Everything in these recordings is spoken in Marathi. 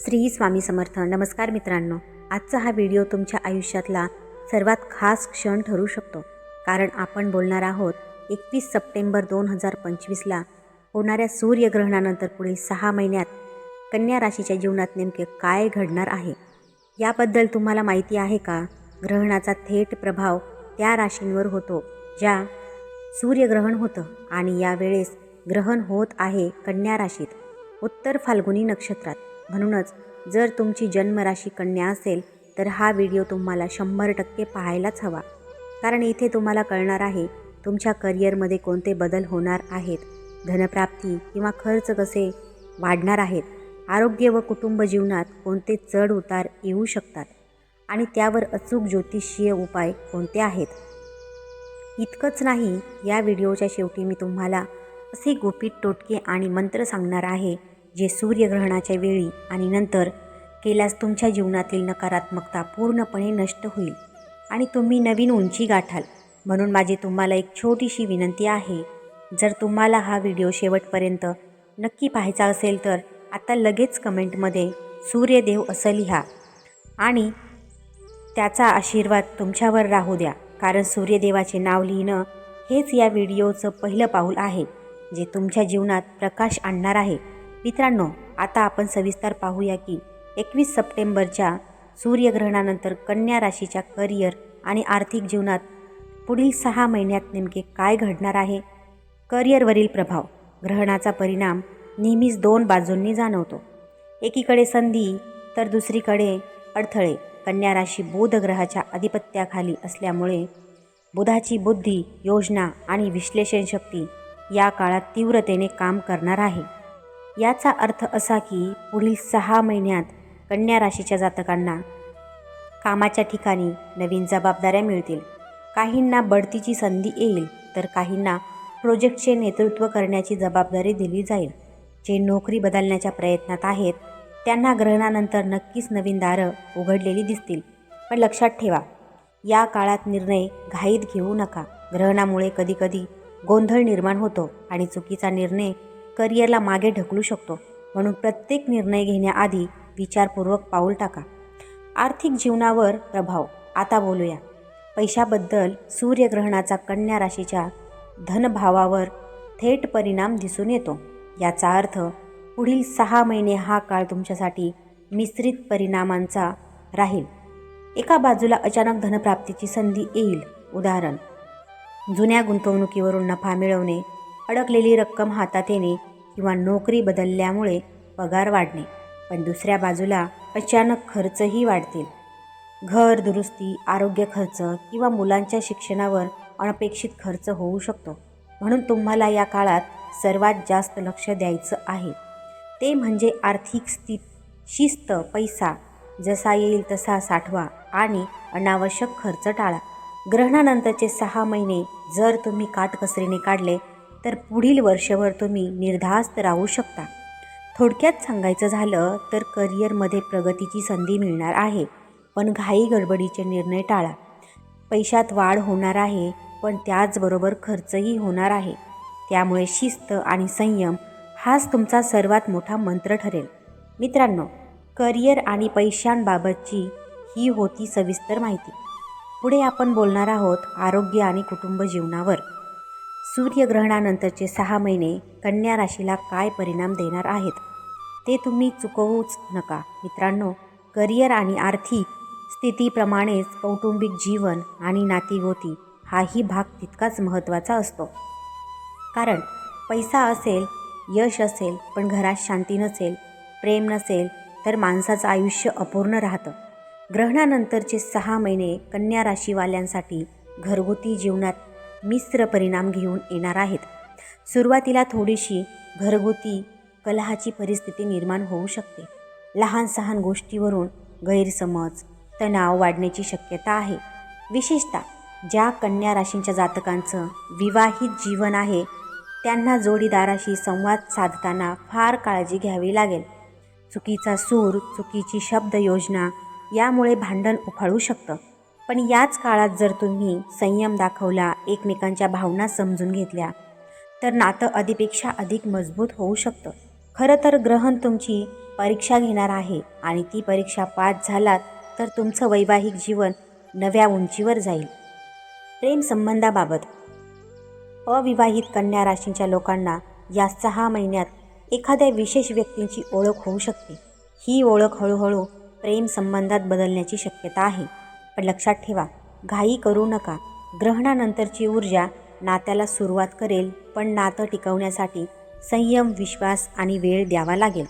श्री स्वामी समर्थ. नमस्कार मित्रांनो. आजचा हा व्हिडिओ तुमच्या आयुष्यातला सर्वात खास क्षण ठरू शकतो. कारण आपण बोलणार आहोत एकवीस सप्टेंबर दोन हजार पंचवीसला होणाऱ्या सूर्यग्रहणानंतर पुढील सहा महिन्यात कन्या राशीच्या जीवनात नेमके काय घडणार आहे? याबद्दल तुम्हाला माहिती आहे का? ग्रहणाचा थेट प्रभाव त्या राशींवर होतो ज्या सूर्यग्रहण होतं आणि यावेळेस ग्रहण होत आहे कन्या राशीत. उत्तर फाल्गुनी नक्षत्रात. म्हणूनच जर तुमची जन्मराशी कन्या असेल तर हा व्हिडिओ तुम्हाला शंभर टक्के पाहायलाच हवा. कारण इथे तुम्हाला कळणार आहे तुमच्या करिअरमध्ये कोणते बदल होणार आहेत धनप्राप्ती किंवा खर्च कसे वाढणार आहेत आरोग्य व कुटुंब जीवनात कोणते चढ उतार येऊ शकतात आणि त्यावर अचूक ज्योतिषीय उपाय कोणते आहेत. इतकंच नाही या व्हिडिओच्या शेवटी मी तुम्हाला असे गुपित टोटके आणि मंत्र सांगणार आहे जे सूर्यग्रहणाच्या वेळी आणि नंतर केल्यास तुमच्या जीवनातील नकारात्मकता पूर्णपणे नष्ट होईल आणि तुम्ही नवीन उंची गाठाल. म्हणून माझी तुम्हाला एक छोटीशी विनंती आहे जर तुम्हाला हा व्हिडिओ शेवटपर्यंत नक्की पाहायचा असेल तर आता लगेच कमेंटमध्ये सूर्यदेव असं लिहा आणि त्याचा आशीर्वाद तुमच्यावर राहू द्या. कारण सूर्यदेवाचे नाव लिहिणं हेच या व्हिडिओचं पहिलं पाऊल आहे जे तुमच्या जीवनात प्रकाश आणणार आहे. मित्रांनो आता आपण सविस्तर पाहूया की एकवीस सप्टेंबरच्या सूर्यग्रहणानंतर कन्या राशीच्या करिअर आणि आर्थिक जीवनात पुढील सहा महिन्यात नेमके काय घडणार आहे? करिअरवरील प्रभाव ग्रहणाचा परिणाम नेहमीच दोन बाजूंनी जाणवतो. एकीकडे संधी तर दुसरीकडे अडथळे. कन्या राशी बुध ग्रहाच्या अधिपत्याखाली असल्यामुळे बुधाची बुद्धी योजना आणि विश्लेषण शक्ती या काळात तीव्रतेने काम करणार आहे. याचा अर्थ असा की पुढील सहा महिन्यात कन्या राशीच्या जातकांना कामाच्या ठिकाणी नवीन जबाबदाऱ्या मिळतील. काहींना बढतीची संधी येईल तर काहींना प्रोजेक्टचे नेतृत्व करण्याची जबाबदारी दिली जाईल. जे नोकरी बदलण्याच्या प्रयत्नात आहेत त्यांना ग्रहणानंतर नक्कीच नवीन दारं उघडलेली दिसतील. पण लक्षात ठेवा या काळात निर्णय घाईत घेऊ नका. ग्रहणामुळे कधीकधी गोंधळ निर्माण होतो आणि चुकीचा निर्णय करिअरला मागे ढकलू शकतो. म्हणून प्रत्येक निर्णय घेण्याआधी विचारपूर्वक पाऊल टाका. आर्थिक जीवनावर प्रभाव. आता बोलूया. पैशाबद्दल सूर्यग्रहणाचा कन्या राशीच्या धनभावावर थेट परिणाम दिसून येतो. याचा अर्थ पुढील सहा महिने हा काळ तुमच्यासाठी मिश्रित परिणामांचा राहील. एका बाजूला अचानक धनप्राप्तीची संधी येईल. उदाहरण जुन्या गुंतवणुकीवरून नफा मिळवणे अडकलेली रक्कम हातात येणे किंवा नोकरी बदलल्यामुळे पगार वाढणे पण दुसऱ्या बाजूला अचानक खर्चही वाढतील. घर दुरुस्ती आरोग्य खर्च किंवा मुलांच्या शिक्षणावर अनपेक्षित खर्च होऊ शकतो. म्हणून तुम्हाला या काळात सर्वात जास्त लक्ष द्यायचं आहे. ते म्हणजे आर्थिक स्थित शिस्त पैसा. जसा येईल तसा साठवा आणि अनावश्यक खर्च टाळा. ग्रहणानंतरचे सहा महिने जर तुम्ही काटकसरीने काढले तर पुढील वर्षभर तुम्ही निर्धास्त राहू शकता. थोडक्यात सांगायचं झालं तर करिअरमध्ये प्रगतीची संधी मिळणार आहे पण घाई गडबडीचे निर्णय टाळा. पैशात वाढ होणार आहे पण त्याचबरोबर खर्चही होणार आहे. त्यामुळे शिस्त आणि संयम हाच तुमचा सर्वात मोठा मंत्र ठरेल. मित्रांनो करिअर आणि पैशांबाबतची ही होती सविस्तर माहिती. पुढे आपण बोलणार आहोत आरोग्य आणि कुटुंब जीवनावर. सूर्यग्रहणानंतरचे सहा महिने कन्या राशीला काय परिणाम देणार आहेत? ते तुम्ही चुकवूच नका. मित्रांनो करिअर आणि आर्थिक स्थितीप्रमाणेच कौटुंबिक जीवन आणि नातीगोती हाही भाग तितकाच महत्त्वाचा असतो. कारण पैसा असेल यश असेल पण घरात शांती नसेल प्रेम नसेल तर माणसाचं आयुष्य अपूर्ण राहतं. ग्रहणानंतरचे सहा महिने कन्या राशीवाल्यांसाठी घरगुती जीवनात मिश्र परिणाम घेऊन येणार आहेत. सुरुवातीला थोडीशी घरगुती कलहाची परिस्थिती निर्माण होऊ शकते. लहान सहान गोष्टीवरून गैरसमज तणाव वाढण्याची शक्यता आहे. विशेषतः ज्या कन्या राशींच्या जातकांचं विवाहित जीवन आहे त्यांना जोडीदाराशी संवाद साधताना फार काळजी घ्यावी लागेल. चुकीचा सूर चुकीची शब्द योजना यामुळे भांडण उफाळू शकतं. पण याच काळात जर तुम्ही संयम दाखवला एकमेकांच्या भावना समजून घेतल्या तर नातं आधीपेक्षा अधिक मजबूत होऊ शकतं. खरं तर ग्रहण तुमची परीक्षा घेणार आहे आणि ती परीक्षा पास झालात तर तुमचं वैवाहिक जीवन नव्या उंचीवर जाईल. प्रेम संबंधाबाबत. अविवाहित कन्या राशींच्या लोकांना या सहा महिन्यात एखाद्या विशेष व्यक्तींची ओळख होऊ शकते. ही ओळख हळूहळू प्रेम संबंधात बदलण्याची शक्यता आहे. पण लक्षात ठेवा घाई करू नका. ग्रहणानंतरची ऊर्जा नात्याला सुरुवात करेल पण नातं टिकवण्यासाठी संयम विश्वास आणि वेळ द्यावा लागेल.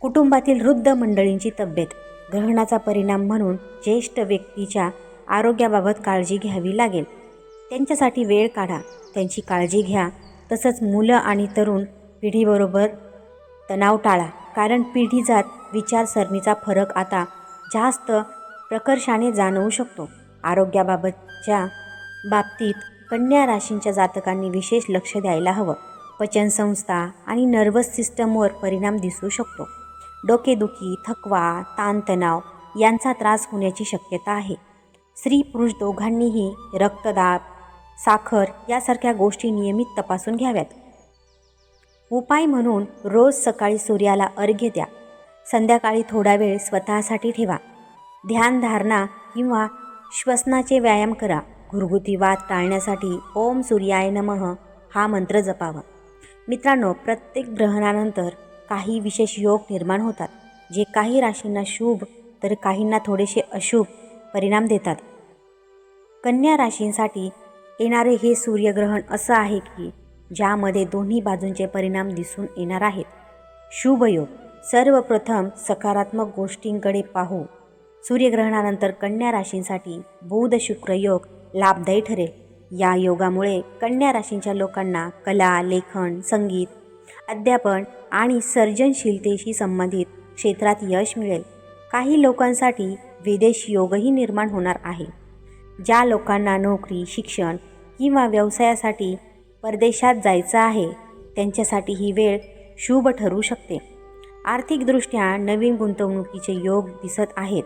कुटुंबातील वृद्ध मंडळींची तब्येत ग्रहणाचा परिणाम म्हणून ज्येष्ठ व्यक्तीच्या आरोग्याबाबत काळजी घ्यावी लागेल. त्यांच्यासाठी वेळ काढा त्यांची काळजी घ्या. तसंच मुलं आणि तरुण पिढीबरोबर तणाव टाळा कारण पिढीजात विचारसरणीचा फरक आता जास्त प्रकर्षाने जाणवू शकतो. आरोग्याबाबतच्या बाबतीत कन्या राशींच्या जातकांनी विशेष लक्ष द्यायला हवं. पचनसंस्था आणि नर्वस सिस्टमवर परिणाम दिसू शकतो. डोकेदुखी थकवा ताणतणाव यांचा त्रास होण्याची शक्यता आहे. स्त्री पुरुष दोघांनीही रक्तदाब साखर यासारख्या गोष्टी नियमित तपासून घ्याव्यात. उपाय म्हणून रोज सकाळी सूर्याला अर्घ्य द्या. संध्याकाळी थोडा वेळ स्वतःसाठी ठेवा. ध्यानधारणा किंवा श्वसनाचे व्यायाम करा. घरगुती वाद टाळण्यासाठी ओम सूर्याय नमः हा मंत्र जपावा. मित्रांनो प्रत्येक ग्रहणानंतर काही विशेष योग निर्माण होतात. जे काही राशींना शुभ तर काहींना थोडेसे अशुभ परिणाम देतात. कन्या राशींसाठी येणारे हे सूर्यग्रहण असं आहे की ज्यामध्ये दोन्ही बाजूंचे परिणाम दिसून येणार आहेत. शुभयोग सर्वप्रथम सकारात्मक गोष्टींकडे पाहू. सूर्यग्रहणानंतर कन्या राशींसाठी बुध शुक्र योग लाभदायी ठरेल. या योगामुळे कन्या राशींच्या लोकांना कला लेखन संगीत अध्यापन आणि सर्जनशीलतेशी संबंधित क्षेत्रात यश मिळेल. काही लोकांसाठी विदेश योगही निर्माण होणार आहे. ज्या लोकांना नोकरी शिक्षण किंवा व्यवसायासाठी परदेशात जायचं आहे त्यांच्यासाठी ही वेळ शुभ ठरू शकते. आर्थिकदृष्ट्या नवीन गुंतवणुकीचे योग दिसत आहेत.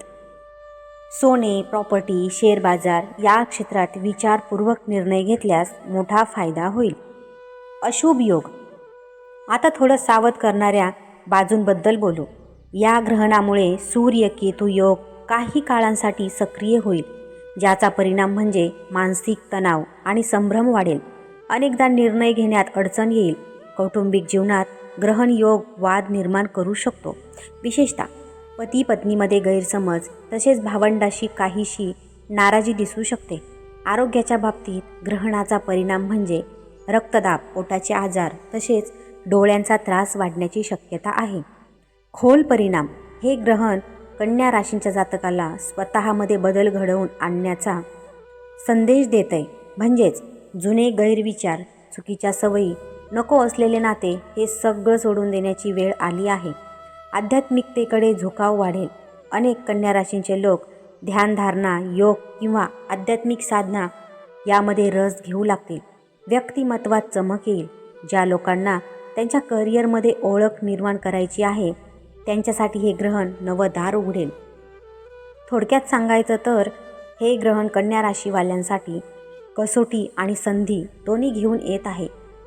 सोने प्रॉपर्टी शेअर बाजार या क्षेत्रात विचारपूर्वक निर्णय घेतल्यास मोठा फायदा होईल. अशुभ योग. आता थोडं सावध करणाऱ्या बाजूंबद्दल बोलू. या ग्रहणामुळे सूर्य केतू योग काही काळांसाठी सक्रिय होईल ज्याचा परिणाम म्हणजे मानसिक तणाव आणि संभ्रम वाढेल. अनेकदा निर्णय घेण्यात अडचण येईल. कौटुंबिक जीवनात ग्रहण योग वाद निर्माण करू शकतो. विशेषतः पती पत्नीमध्ये गैरसमज तसेच भावंडाशी काहीशी नाराजी दिसू शकते. आरोग्याच्या बाबतीत ग्रहणाचा परिणाम म्हणजे रक्तदाब पोटाचे आजार तसेच डोळ्यांचा त्रास वाढण्याची शक्यता आहे. खोल परिणाम हे ग्रहण कन्या राशींच्या जातकाला स्वतःमध्ये बदल घडवून आणण्याचा संदेश देत. आहे म्हणजेच जुने गैरविचार चुकीच्या सवयी नको असलेले नाते हे सगळं सोडून देण्याची वेळ आली आहे. आध्यात्मिकतेकडे झुकाव वाढेल. अनेक कन्या राशींचे लोक ध्यानधारणा योग किंवा आध्यात्मिक साधना यामध्ये रस घेऊ लागतील. व्यक्तिमत्वात चमक येईल. ज्या लोकांना त्यांच्या करिअरमध्ये ओळख निर्माण करायची आहे त्यांच्यासाठी हे ग्रहण नवं दार उघडेल. थोडक्यात सांगायचं तर हे ग्रहण कन्या राशीवाल्यांसाठी कसोटी आणि संधी दोन्ही घेऊन येत आहे.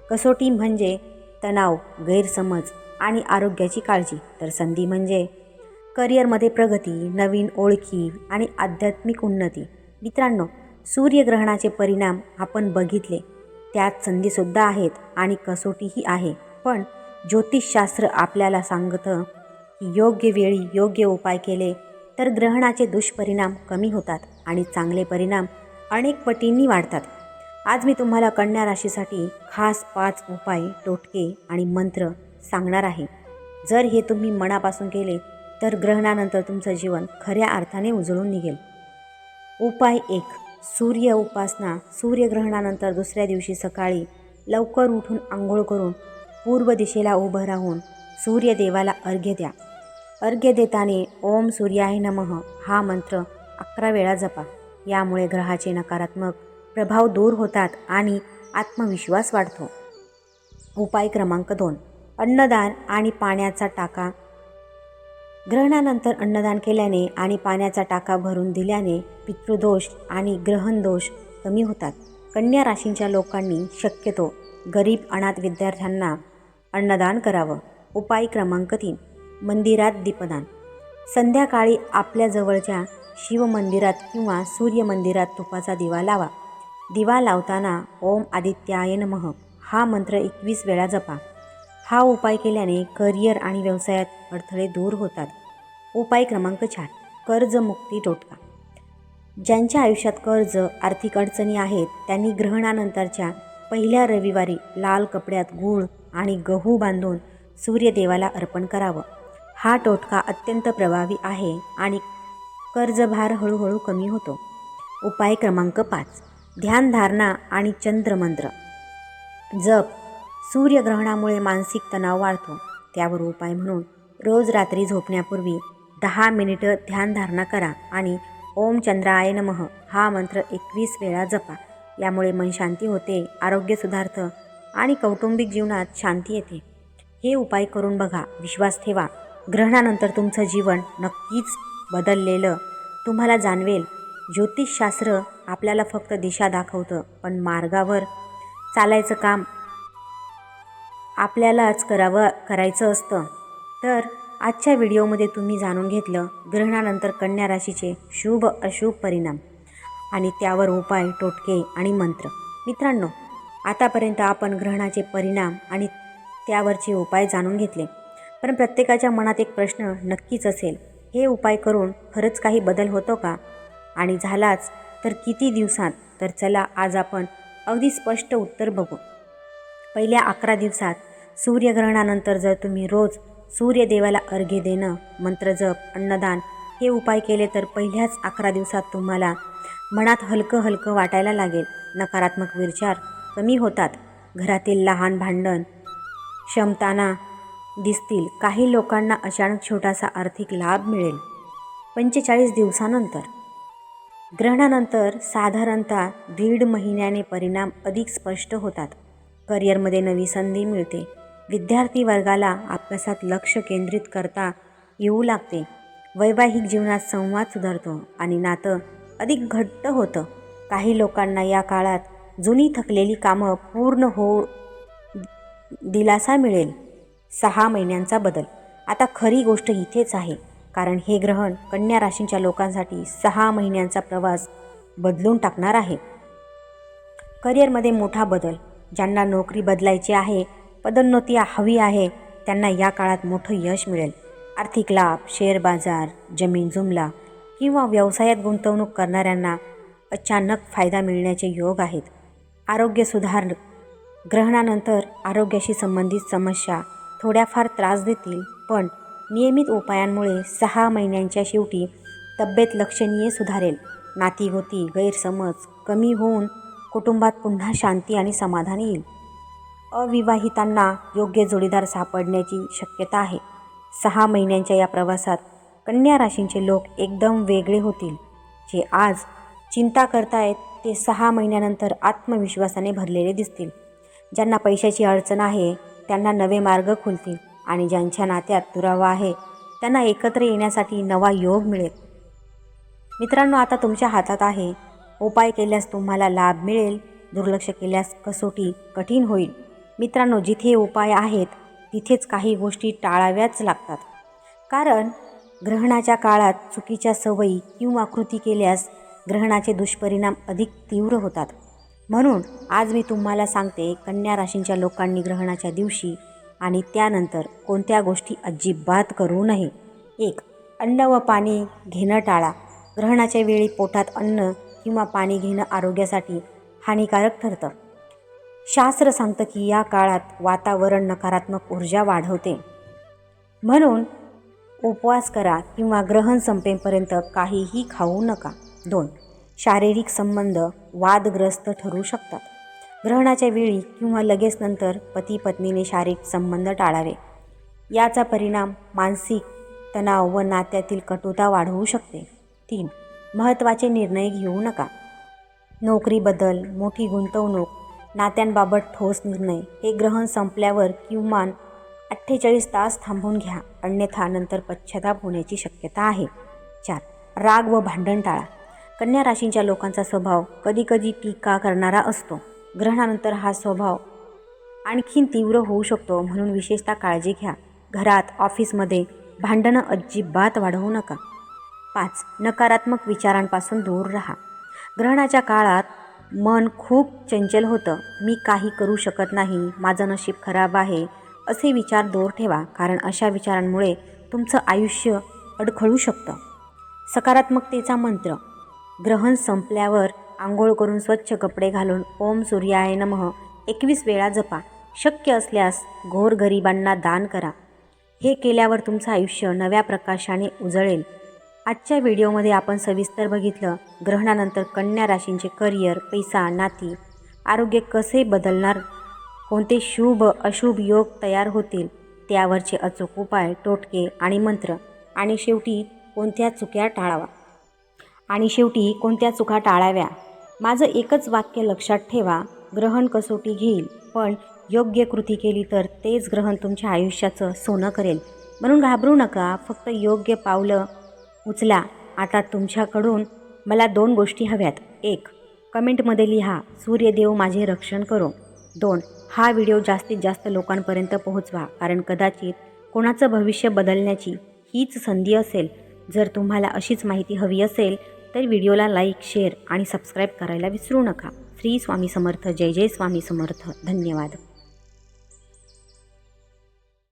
कसोटी म्हणजे तणाव गैरसमज आणि आरोग्याची काळजी. तर संधी म्हणजे? करिअरमध्ये प्रगती नवीन ओळखी आणि आध्यात्मिक उन्नती. मित्रांनो सूर्यग्रहणाचे परिणाम आपण बघितले. त्यात संधीसुद्धा आहेत आणि कसोटीही आहे. पण ज्योतिषशास्त्र आपल्याला सांगतं की योग्य वेळी योग्य उपाय केले तर ग्रहणाचे दुष्परिणाम कमी होतात आणि चांगले परिणाम अनेक पटींनी वाढतात. आज मी तुम्हाला कन्या राशीसाठी खास पाच उपाय टोटके आणि मंत्र सांगणार आहे. जर हे तुम्ही मनापासून केले तर ग्रहणानंतर तुमचं जीवन खऱ्या अर्थाने उजळून निघेल. उपाय एक. सूर्य उपासना. सूर्यग्रहणानंतर दुसऱ्या दिवशी सकाळी लवकर उठून आंघोळ करून पूर्व दिशेला उभं राहून सूर्यदेवाला अर्घ्य द्या. अर्घ्य देताने ओम सूर्याय नमः हा मंत्र अकरा वेळा जपा. यामुळे ग्रहाचे नकारात्मक प्रभाव दूर होतात आणि आत्मविश्वास वाढतो. उपाय क्रमांक दोन. अन्नदान आणि पाण्याचा टाका. ग्रहणानंतर अन्नदान केल्याने आणि पाण्याचा टाका भरून दिल्याने पितृदोष आणि ग्रहणदोष कमी होतात. कन्या राशींच्या लोकांनी शक्यतो गरीब अनाथ विद्यार्थ्यांना अन्नदान करावं. उपाय क्रमांक तीन मंदिरात दीपदान. संध्याकाळी आपल्या जवळच्या शिवमंदिरात किंवा सूर्यमंदिरात तुपाचा दिवा लावा. दिवा लावताना ओम आदित्याय नमः. हा मंत्र एकवीस वेळा जपा. हा उपाय केल्याने करिअर आणि व्यवसायात अडथळे दूर होतात. उपाय क्रमांक चार कर्जमुक्ती टोटका. ज्यांच्या आयुष्यात कर्ज आर्थिक अडचणी आहेत त्यांनी ग्रहणानंतरच्या पहिल्या रविवारी लाल कपड्यात गूळ आणि गहू बांधून सूर्यदेवाला अर्पण करावं. हा टोटका अत्यंत प्रभावी आहे आणि कर्जभार हळूहळू कमी होतो. उपाय क्रमांक पाच ध्यानधारणा आणि चंद्रमंत्र. जप सूर्यग्रहणामुळे मानसिक तणाव वाढतो. त्यावर उपाय म्हणून रोज रात्री झोपण्यापूर्वी दहा मिनिटं ध्यानधारणा करा आणि ओम चंद्राय नमः हा मंत्र एकवीस वेळा जपा. यामुळे मन शांती होते आरोग्य सुधारतं आणि कौटुंबिक जीवनात शांती येते. हे उपाय करून बघा. विश्वास ठेवा. ग्रहणानंतर तुमचं जीवन नक्कीच बदललेलं तुम्हाला जाणवेल. ज्योतिषशास्त्र आपल्याला फक्त दिशा दाखवतं पण मार्गावर चालायचं काम आपल्यालाच करावं करायचं असतं. तर आजच्या व्हिडिओमध्ये तुम्ही जाणून घेतलं ग्रहणानंतर कन्या राशीचे शुभ अशुभ परिणाम आणि त्यावर उपाय टोटके आणि मंत्र. मित्रांनो आतापर्यंत आपण ग्रहणाचे परिणाम आणि त्यावरचे उपाय जाणून घेतले. पण प्रत्येकाच्या मनात एक प्रश्न नक्कीच असेल. हे उपाय करून खरंच काही बदल होतो का? आणि झालाच तर किती दिवसात? तर चला आज आपण अगदी स्पष्ट उत्तर बघू. पहिल्या अकरा दिवसात सूर्यग्रहणानंतर जर तुम्ही रोज सूर्यदेवाला अर्घ्य देणं मंत्रजप अन्नदान हे उपाय केले तर पहिल्याच अकरा दिवसात तुम्हाला मनात हलकं हलकं वाटायला लागेल. नकारात्मक विचार कमी होतात. घरातील लहान भांडण क्षमताना दिसतील. काही लोकांना अचानक छोटासा आर्थिक लाभ मिळेल. पंचेचाळीस दिवसानंतर. ग्रहणानंतर साधारणतः दीड महिन्याने परिणाम अधिक स्पष्ट होतात. करिअरमध्ये नवी संधी मिळते. विद्यार्थी वर्गाला अभ्यासात लक्ष केंद्रित करता येऊ लागते. वैवाहिक जीवनात संवाद सुधारतो आणि नातं अधिक घट्ट होतं. काही लोकांना या काळात जुनी थकलेली कामं पूर्ण हो दिलासा मिळेल. सहा महिन्यांचा बदल. आता खरी गोष्ट इथेच आहे. कारण हे ग्रहण कन्या राशींच्या लोकांसाठी सहा महिन्यांचा प्रवास बदलून टाकणार आहे. करिअरमध्ये मोठा बदल. ज्यांना नोकरी बदलायची आहे पदोन्नती हवी आहे त्यांना या काळात मोठं यश मिळेल. आर्थिक लाभ शेअर बाजार जमीन जुमला किंवा व्यवसायात गुंतवणूक करणाऱ्यांना अचानक फायदा मिळण्याचे योग आहेत. आरोग्य सुधार ग्रहणानंतर आरोग्याशी संबंधित समस्या थोड्याफार त्रास देतील पण नियमित उपायांमुळे सहा महिन्यांच्या शेवटी तब्येत लक्षणीय सुधारेल. नातीगोती गैरसमज कमी होऊन कुटुंबात पुन्हा शांती आणि समाधान येईल. अविवाहितांना योग्य जोडीदार सापडण्याची शक्यता आहे. सहा महिन्यांच्या या प्रवासात कन्या राशींचे लोक एकदम वेगळे होतील. जे आज चिंता करतायत ते सहा महिन्यानंतर आत्मविश्वासाने भरलेले दिसतील. ज्यांना पैशाची अडचण आहे त्यांना नवे मार्ग खुलतील आणि ज्यांच्या नात्यात दुरावा आहे त्यांना एकत्र येण्यासाठी नवा योग मिळेल. मित्रांनो आता तुमच्या हातात आहे उपाय केल्यास तुम्हाला लाभ मिळेल दुर्लक्ष केल्यास कसोटी कठीण होईल. मित्रांनो जिथे उपाय आहेत तिथेच काही गोष्टी टाळाव्याच लागतात. कारण ग्रहणाच्या काळात चुकीच्या सवयी किंवा कृती केल्यास ग्रहणाचे दुष्परिणाम अधिक तीव्र होतात. म्हणून आज मी तुम्हाला सांगते कन्या राशींच्या लोकांनी ग्रहणाच्या दिवशी आणि त्यानंतर कोणत्या गोष्टी अजिबात करू नये. एक अन्न व पाणी घेणं टाळा. ग्रहणाच्या वेळी पोटात अन्न किंवा पाणी घेणं आरोग्यासाठी हानिकारक ठरतं. शास्त्र सांगतं की या काळात वातावरण नकारात्मक ऊर्जा वाढवते. म्हणून उपवास करा किंवा ग्रहण संपेपर्यंत काहीही खाऊ नका. दोन शारीरिक संबंध वादग्रस्त ठरू शकतात. ग्रहणाच्या वेळी किंवा लगेच नंतर पती पत्नीने शारीरिक संबंध टाळावे. याचा परिणाम मानसिक तणाव व नात्यातील कटुता वाढवू शकते. तीन महत्त्वाचे निर्णय घेऊ नका. नोकरी बदल मोठी गुंतवणूक नात्यांबाबत ठोस निर्णय हे ग्रहण संपल्यावर किमान अठ्ठेचाळीस तास थांबून घ्या अन्यथा नंतर पश्चाताप होण्याची शक्यता आहे. चार. राग व भांडण टाळा. कन्या राशींच्या लोकांचा स्वभाव कधीकधी टीका करणारा असतो. ग्रहणानंतर हा स्वभाव आणखीन तीव्र होऊ शकतो म्हणून विशेषतः काळजी घ्या. घरात ऑफिसमध्ये भांडणं अजिबात वाढवू नका. पाच नकारात्मक विचारांपासून दूर राहा. ग्रहणाच्या काळात मन खूप चंचल होतं. मी काही करू शकत नाही. माझं नशीब खराब आहे असे विचार दूर ठेवा कारण अशा विचारांमुळे तुमचं आयुष्य अडखळू शकतं. सकारात्मकतेचा मंत्र. ग्रहण संपल्यावर आंघोळ करून स्वच्छ कपडे घालून ओम सूर्याय नमः एकवीस वेळा जपा. शक्य असल्यास गोरगरिबांना दान करा. हे केल्यावर तुमचं आयुष्य नव्या प्रकाशाने उजळेल. आजच्या व्हिडिओमध्ये आपण सविस्तर बघितलं ग्रहणानंतर कन्या राशींचे करिअर पैसा नाती. आरोग्य कसे बदलणार? कोणते शुभ अशुभ योग तयार होतील? त्यावरचे अचूक उपाय टोटके आणि मंत्र. आणि शेवटी कोणत्या चुक्या टाळावा आणि शेवटी कोणत्या चुका टाळाव्या? माझं एकच वाक्य लक्षात ठेवा ग्रहण कसोटी घेईल. पण योग्य कृती केली तर तेच ग्रहण तुमच्या आयुष्याचं सोनं करेल. म्हणून घाबरू नका फक्त योग्य पावलं उचला. आता तुमच्याकडून मला दोन गोष्टी हव्यात. एक कमेंटमध्ये लिहा सूर्यदेव माझे रक्षण करो. दोन हा व्हिडिओ जास्तीत जास्त लोकांपर्यंत पोहोचवा कारण कदाचित कोणाचं भविष्य बदलण्याची हीच संधी असेल. जर तुम्हाला अशीच माहिती हवी असेल तर व्हिडिओला लाईक शेअर आणि सबस्क्राईब करायला विसरू नका. श्री स्वामी समर्थ. जय जय स्वामी समर्थ. धन्यवाद.